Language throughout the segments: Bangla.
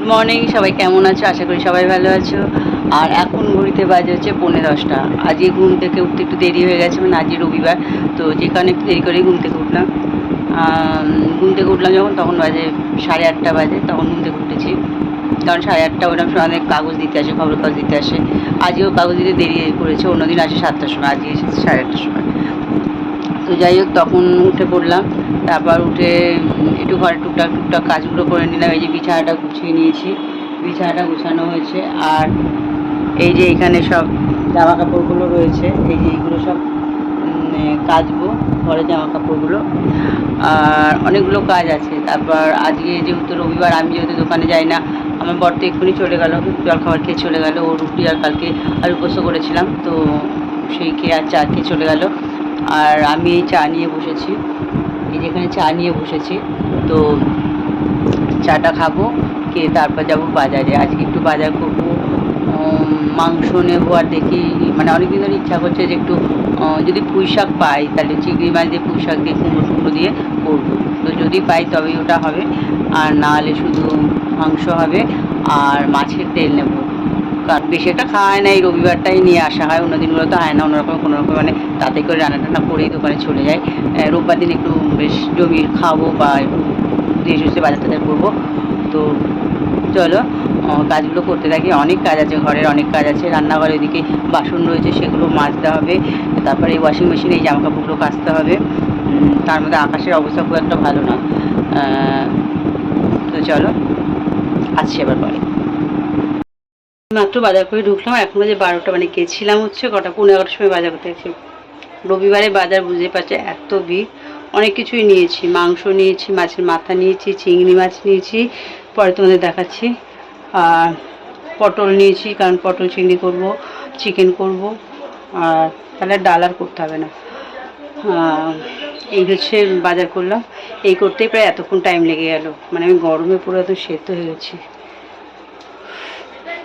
গুড মর্নিং সবাই কেমন আছো? আশা করি সবাই ভালো আছো। আর এখন ঘড়িতে বাজে হচ্ছে পৌনে দশটা। আজকে ঘুম থেকে উঠতে একটু দেরি হয়ে গেছে মানে আজকে রবিবার, তো যে কারণে একটু দেরি করেই ঘুম থেকে উঠলাম। ঘুম থেকে উঠলাম যখন, তখন বাজে সাড়ে আটটা বাজে, তখন ঘুম থেকে উঠেছি। কারণ সাড়ে আটটা ওরকম সময় অনেক কাগজ দিতে আসে খবর কাগজ দিতে আসে। আজকেও কাগজ দিতে দেরি করেছে অন্যদিন আসে সাতটার সময়, আজকে এসেছে সাড়ে আটটার সময়। তো যাই হোক, তখন উঠে পড়লাম। তারপর উঠে একটু ঘরে টুকটাক টুকটাক কাজগুলো করে নিলাম। এই যে বিছানাটা গুছিয়ে নিয়েছি। বিছানাটা গুছানো হয়েছে। আর এই যে এখানে সব জামা কাপড়গুলো রয়েছে, এই যে এইগুলো সব কাচবো ঘরে জামা কাপড়গুলো আর অনেকগুলো কাজ আছে। তারপর আজকে যেহেতু রবিবার, আমি যেহেতু দোকানে যাই না, আমার বর তো এক্ষুনি চলে গেল জলখাবার খেয়ে চলে গেল। ও রুটি আর কালকে আর পোস্ত করেছিলাম, তো সেই খেয়ে আর চা খেয়ে চলে গেল। আর আমি এই চা নিয়ে বসেছি। এই যেখানে চা নিয়ে বসেছি, তো চাটা খাব, খেয়ে তারপর যাব বাজারে। আজকে একটু বাজার করব মাংস নেব আর দেখি মানে অনেকদিন ধরে ইচ্ছা করছে যে একটু যদি পুঁই শাক পাই, তাহলে চিংড়ি মাছ দিয়ে পুঁই শাক দিয়ে কুমড়ো টুমড়ো দিয়ে করব। তো যদি পাই তবেই ওটা হবে। আর না হলে শুধু মাংস হবে আর মাছের তেল নেব। কারণ বেশি একটা খাওয়ায় না এই রবিবারটাই নিয়ে আসা হয়, অন্য দিনগুলো তো হয় না, অন্যরকম কোনো রকম মানে তাতে করে রান্না টান্না করেই দোকানে চলে যায় রোববার দিন একটু বেশ জমি খাব বা দিয়ে সুস্থে বাজার টাজার করব। তো চলো কাজগুলো করতে থাকি, অনেক কাজ আছে ঘরের, অনেক কাজ আছে, রান্নাঘরে ওইদিকে বাসন রয়েছে, সেগুলো মাজতে হবে। তারপরে এই ওয়াশিং মেশিনে এই জামা কাপড়গুলো কাচতে হবে। তার মধ্যে আকাশের অবস্থা খুব একটা ভালো না। তো চলো, আসছি এবার পরে। মাত্র বাজার করে ঢুকলাম এখন বাজে বারোটা মানে গেছিলাম হচ্ছে কটা পনেরো এগারোটার সময় বাজার করতে গেছি। রবিবারে বাজার বুঝতে পারছে, এত ভিড়। অনেক কিছুই নিয়েছি, মাংস নিয়েছি, মাছের মাথা নিয়েছি, চিংড়ি মাছ নিয়েছি, পরে তোমাদের দেখাচ্ছি। আর পটল নিয়েছি, কারণ পটল, চিংড়ি করব, চিকেন করব, আর তাহলে ডাল আর করতে হবে না। এই হচ্ছে বাজার করলাম। এই করতেই প্রায় এতক্ষণ টাইম লেগে গেল। মানে আমি গরমে পুরো এত সেদ্ধ হয়ে গেছি।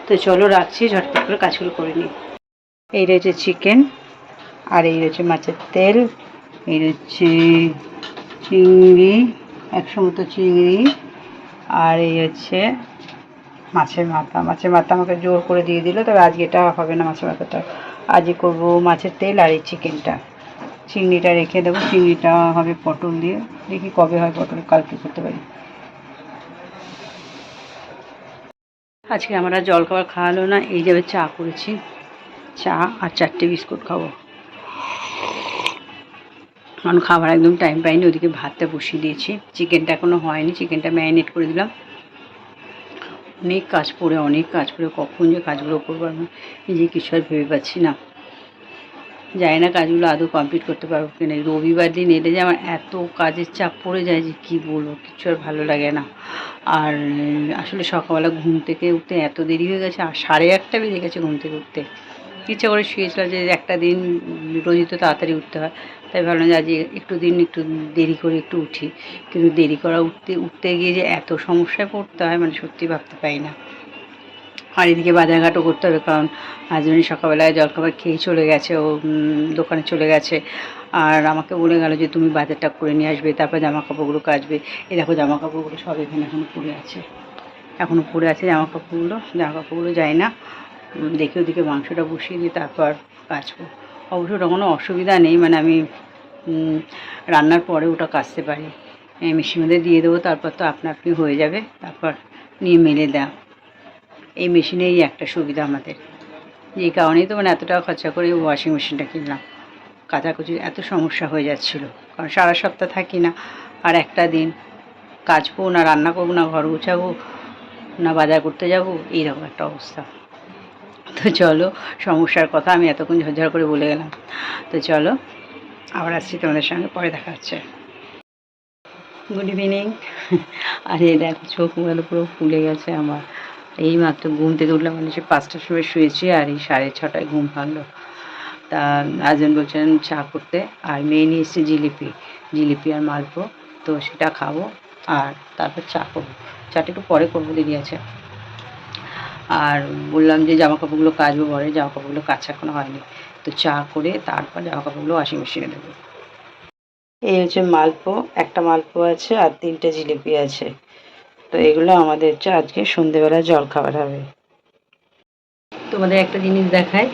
তো চলো রাখছি, ঝটপট করে কাজগুলো করে নিই। এই রয়েছে চিকেন আর এই রয়েছে মাছের তেল, এই রয়েছে চিংড়ি, একশো মতো চিংড়ি, আর এই হচ্ছে মাছের মাথা। মাছের মাথা আমাকে জোর করে দিয়ে দিল, তবে আজকে এটা হবে না মাছের মাথাটা। আজকে করব মাছের তেল আর এই চিকেনটা। চিংড়িটা রেখে দেবো। চিংড়িটা হবে পটল দিয়ে। দেখি কবে হয় পটল, কালকে করতে পারি। আজকে আমরা জল খাবার খাওয়ালো না, এই যাবে চা করেছি। চা আর চারটে বিস্কুট খাব। কারণ খাবার একদম টাইম পাইনি, ওদিকে ভাতটা বসিয়ে দিয়েছি। চিকেনটা এখনও হয়নি, চিকেনটা ম্যারিনেট করে দিলাম। অনেক কাজ পড়ে, অনেক কাজ পড়ে, কখন যে কাজগুলো করব আমি নিজে কিছু আর ভেবে পাচ্ছি না। জানি না কাজগুলো আদৌ কমপ্লিট করতে পারব কি না রবিবার দিন এলে যে আমার এত কাজের চাপ পড়ে যায় যে কী বলব, কিছু আর ভালো লাগে না। আর আসলে সকালবেলা ঘুম থেকে উঠতে এত দেরি হয়ে গেছে, আর সাড়ে আটটা বেজে গেছে ঘুম থেকে উঠতে। ইচ্ছা করে শুয়েছিলাম যে একটা দিন রোজই তো তাড়াতাড়ি উঠতে হয়, তাই ভাবলাম যে আজ একটু দিন একটু দেরি করে একটু উঠি। কিন্তু দেরি করা উঠতে উঠতে গিয়ে যে এত সমস্যায় পড়তে হয় মানে সত্যি ভাবতে পারি না। আর এদিকে বাজারঘাটও করতে হবে, কারণ হাজবেন্ড সকালবেলায় জলখাবার খেয়েই চলে গেছে, ও দোকানে চলে গেছে। আর আমাকে বলে গেল যে, তুমি বাজারটা করে নিয়ে আসবে, তারপর জামা কাপড়গুলো কাচবে। এই দেখো জামা কাপড়গুলো সব এখানে এখনও পড়ে আছে। এখনও পড়ে আছে জামা কাপড়গুলো জামা কাপড়গুলো যায় না দেখে ওদিকে মাংসটা বসিয়ে দিয়ে তারপর কাচবো। অবশ্য ওটা কোনো অসুবিধা নেই মানে আমি রান্নার পরে ওটা কাচতে পারি। মেশিন মধ্যে দিয়ে দেবো, তারপর তো আপনা আপনি হয়ে যাবে, তারপর নিয়ে মেলে দেওয়া। এই মেশিনেরই একটা সুবিধা আমাদের। এই কারণেই তো মানে এত টাকা খরচা করে ওয়াশিং মেশিনটা কিনলাম। কাচাকুচির এত সমস্যা হয়ে যাচ্ছিল। কারণ সারা সপ্তাহ থাকি না, আর একটা দিন কাচবো না, রান্না করব না, ঘর গুছাবো না, বাজার করতে যাব, এইরকম একটা অবস্থা। তো চলো, সমস্যার কথা আমি এতক্ষণ ঝরঝর করে বলে গেলাম। তো চলো, আবার আসছি তোমাদের সঙ্গে, পরে দেখা হচ্ছে। গুড ইভিনিং আর এই দেখো, চোখ পুরো ফুলে গেছে আমার। এই মাত্র ঘুম থেকে উঠলাম মানে সে পাঁচটার সময় শুয়েছি আর এই সাড়ে ছটায় ঘুম ভাঙলো। তা হাজবেন্ড বলছেন চা করতে, আর মেয়ে নিয়ে এসছে জিলিপি জিলিপি আর মালপো। তো সেটা খাব আর তারপর চা করব। চাটা একটু পরে করব, দেরি আছে। আর বললাম যে জামা কাপড়গুলো কাচবো পরে জামা কাপড়গুলো কাচা এখনও হয়নি। তো চা করে তারপর জামা কাপড়গুলো ওয়াশিং মেশিনে দেবো। এই হচ্ছে মালপো, একটা মালপো আছে আর তিনটে জিলিপি আছে। তো এগুলো আমাদের হচ্ছে আজকে সন্ধেবেলা জল খাবার হবে। তোমাদের একটা জিনিস দেখায়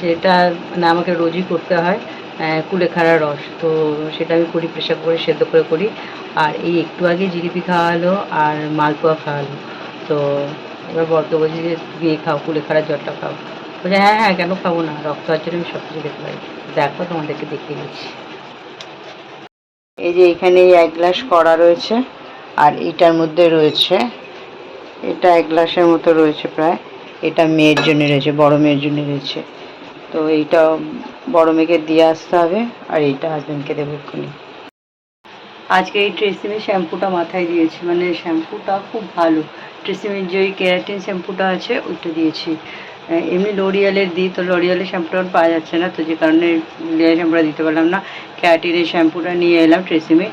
সেটা মানে আমাকে রোজই করতে হয় কুলেখাড়া রস। তো সেটা আমি করি প্রেশার করে সেদ্ধ করে করি। আর এই একটু আগে জিলিপি খাওয়ালো আর মালপোয়া খাওয়ালো। তো এবার বরকে বলছি যে দিয়ে খাও কুলেখাড়ার জলটা খাও। বলছে হ্যাঁ হ্যাঁ কেন খাব না? রক্ত আছে আমি সব কিছু খেতে পারি। দেখো তোমাদেরকে দেখিয়ে দিচ্ছি। এই যে এখানে এক গ্লাস কড়া রয়েছে। আর এটার মধ্যে রয়েছে, এটা এক গ্লাসের মতো রয়েছে প্রায়, এটা মেয়ের জন্য রয়েছে, বড় মেয়ের জন্য রয়েছে। তো এইটা বড় মেয়েকে দিয়ে আসতে হবে আর এইটা হাজব্যান্ডকে দেবো এক্ষুনি। আজকে এই ট্রেসিমের শ্যাম্পুটা মাথায় দিয়েছি মানে শ্যাম্পুটা খুব ভালো। ট্রেসিমের যে ওই কেরাটিন শ্যাম্পুটা আছে, ওইটা দিয়েছি। এমনি লরিয়ালের দিই, তো লরিয়ালের শ্যাম্পুটা পাওয়া যাচ্ছে না, তো যে কারণে লরিয়াল শ্যাম্পুটা দিতে পারলাম না। কেরাটিনের শ্যাম্পুটা নিয়ে এলাম ট্রেসিমে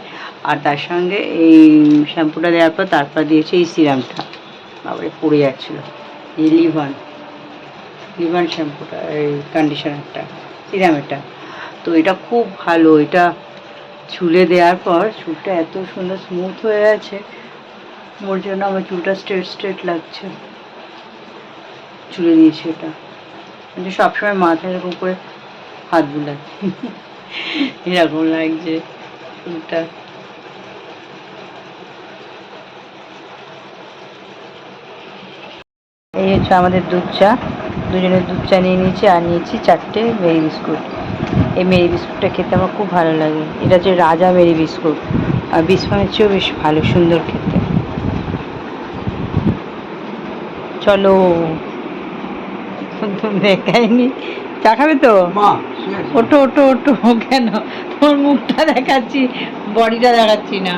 আর তার সঙ্গে এই শ্যাম্পুটা দেওয়ার পর তারপর দিয়েছে এই সিরামটা তারপরে পড়ে যাচ্ছিল। এই লিভান লিভান শ্যাম্পুটা এই কন্ডিশনারটা সিরামেরটা তো এটা খুব ভালো, এটা চুলে দেওয়ার পর চুলটা এত সুন্দর স্মুথ হয়ে আছে। ওর জন্য আমার চুলটা স্ট্রেট স্ট্রেট লাগছে। চুলে দিয়েছি এটা কিন্তু সবসময় এরকম করে হাত বুলাই এরকম লাগছে চুলটা এই হচ্ছে আমাদের দুধ চা। দুজনের দুধ চা নিয়ে নিয়েছি, আর নিয়েছি চারটে মেরি বিস্কুট। এই মেরি বিস্কুটটা খেতে আমার খুব ভালো লাগে। এটা হচ্ছে রাজা মেরি বিস্কুট। আর বিস্কুটের চেয়েও বেশ ভালো, সুন্দর খেতে। চলো। দেখাইনি। চা খাবে তো? কেন? তোর মুখটা দেখাচ্ছি বডিটা দেখাচ্ছি না।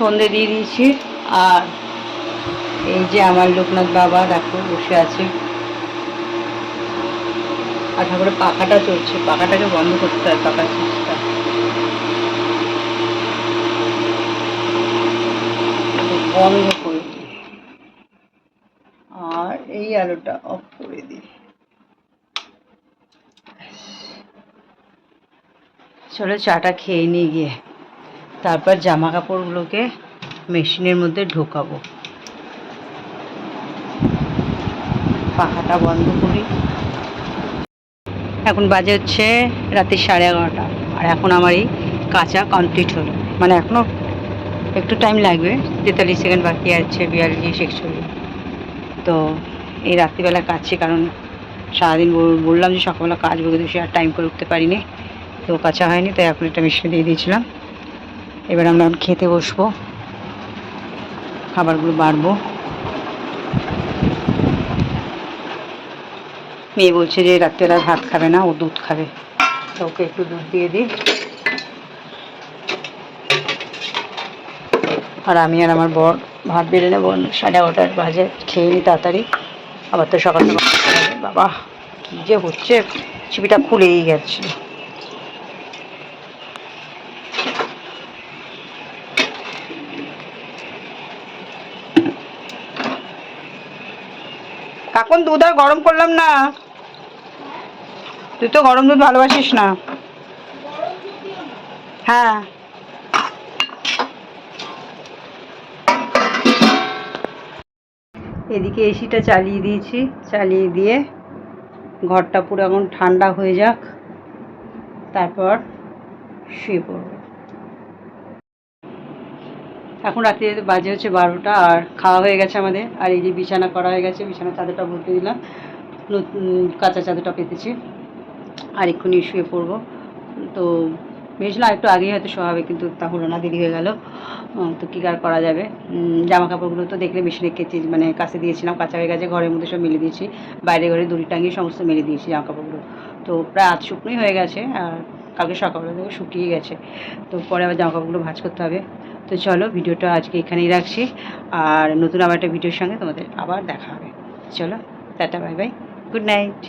সন্ধে দিয়ে দিয়েছি? আর এই যে আমার লোকনাথ বাবা দেখো বসে আছে। আর ঠাকুরের পাখাটা চলছে, পাখাটাকে বন্ধ করতে হয়, পাখার সুইচটা বন্ধ করে আর এই আলোটা অফ করে দিই। চলো চাটা খেয়ে নিয়ে গিয়ে। তারপর জামা কাপড়গুলোকে মেশিনের মধ্যে ঢোকাবো। পাখাটা বন্ধ করি। এখন বাজে হচ্ছে রাতে সাড়ে এগারোটা। আর এখন আমার এই কাঁচা কমপ্লিট হলো। মানে এখনও একটু টাইম লাগবে। তেতাল্লিশ সেকেন্ড বাকি আছে, বিয়াল্লিশ, একচল্লিশ। তো এই রাত্রিবেলা কাচ্ছি কারণ সারাদিন বল- বললাম যে সকালবেলা কাজ বলে সে আর টাইম করে উঠতে পারিনি। তো কাঁচা হয়নি, তাই এখন একটা মেশিনে দিয়ে দিয়েছিলাম। এবার আমরা খেতে বসবো। খাবারগুলো বাড়বো। মেয়ে বলছে যে রাত্রেবেলা ভাত খাবে না, ও দুধ খাবে। ওকে একটু দুধ দিয়ে দিই। আর আমি আর আমার বর ভাত বেড়ে নেব সাড়ে এগারোটার বাজে, খেয়ে নিই তাড়াতাড়ি। আবার তো সকাল সকাল বাবা, কী যে হচ্ছে? ছিপিটা খুলেই গেছে। এখন দুধ আর গরম করলাম না। তুই তো গরম দুধ ভালোবাসিস না। হ্যাঁ। এদিকে এসিটা চালিয়ে দিয়েছি, চালিয়ে দিয়ে ঘরটা পুরো এখন ঠান্ডা হয়ে যাক, তারপর শুয়ে পড়ব। এখন রাত্রি বাজে হচ্ছে বারোটা আর খাওয়া হয়ে গেছে আমাদের, আর এই যে বিছানা করা হয়ে গেছে বিছানা চাদরটা বলতে দিলাম কাঁচা চাদরটা পেতেছি। আর এক্ষুনি শুয়ে পড়ব। তো ভেবেছিলাম একটু আগেই হয়তো শোয়া হবে, কিন্তু তা হলো না দেরি হয়ে গেল। তো কী আর করা যাবে? জামা কাপড়গুলো তো দেখলে মেশিনে কেচে মানে কাছে দিয়েছিলাম, কাঁচা হয়ে গেছে, ঘরের মধ্যে সব মেলে দিয়েছি। বাইরে ঘরে দড়ি টাঙিয়ে সমস্ত মেলে দিয়েছি জামা কাপড়গুলো তো প্রায় আধ শুকনোই হয়ে গেছে, আর কালকে সকালবেলা থেকে শুকিয়ে গেছে। তো পরে আবার জামা কাপড়গুলো ভাঁজ করতে হবে। তো চলো, ভিডিওটা আজকে এখানেই রাখছি। আর নতুন আবার একটা ভিডিওর সঙ্গে তোমাদের আবার দেখা হবে। চলো, tata, bye by. Good night.